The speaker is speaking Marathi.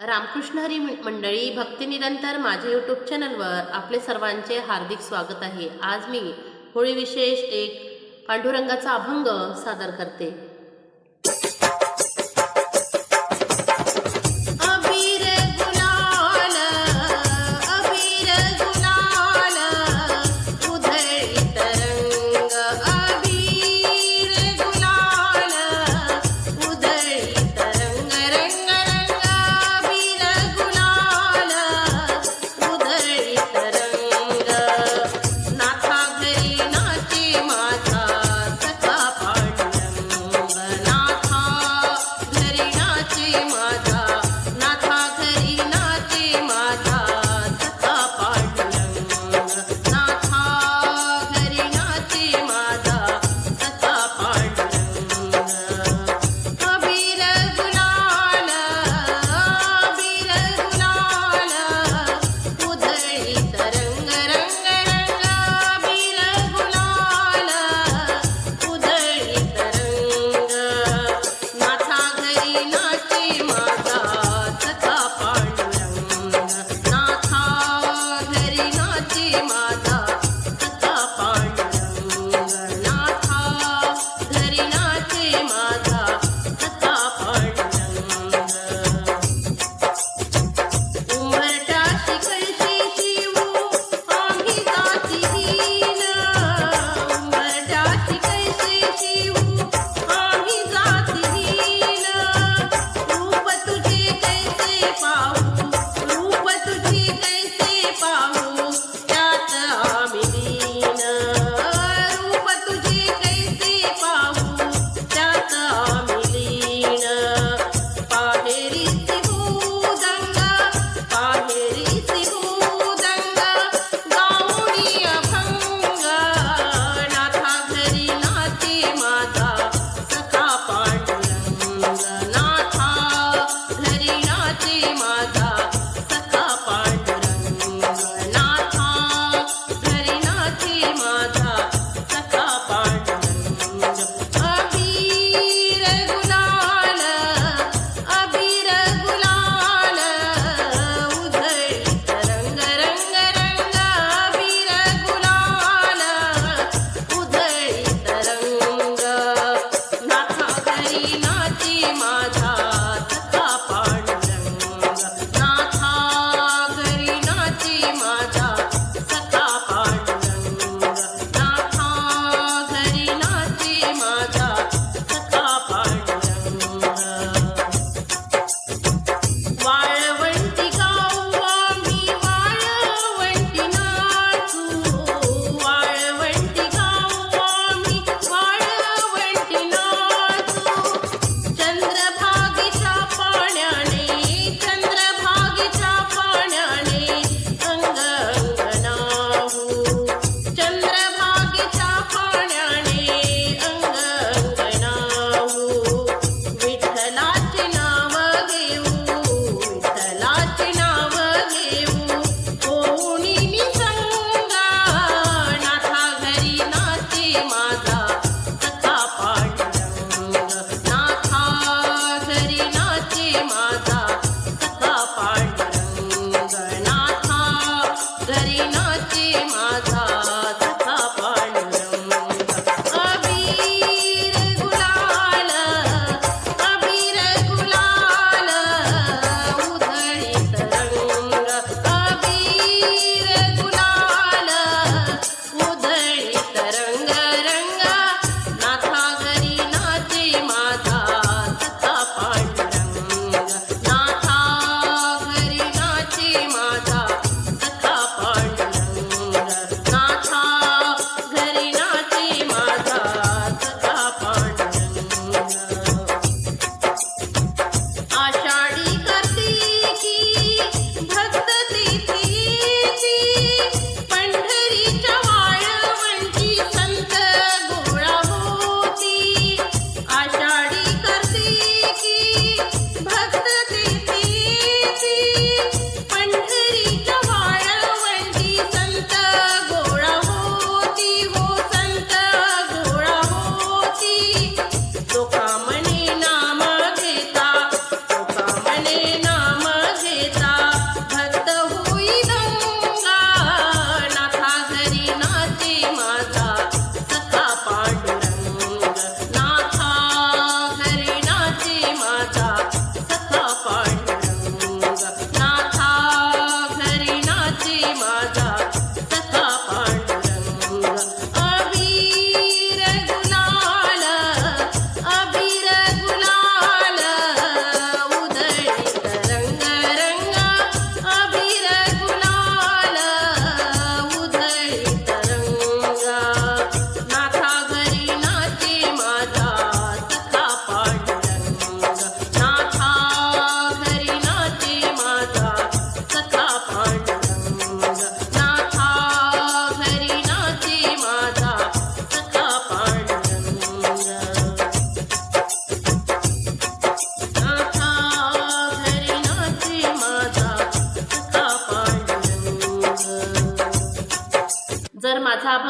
रामकृष्ण हरी मंडळी भक्ती निरंतर माझ्या यूट्यूब चॅनलवर आपले सर्वांचे हार्दिक स्वागत आहे. आज मी होळी विशेष एक पांडुरंगाचा अभंग सादर करते.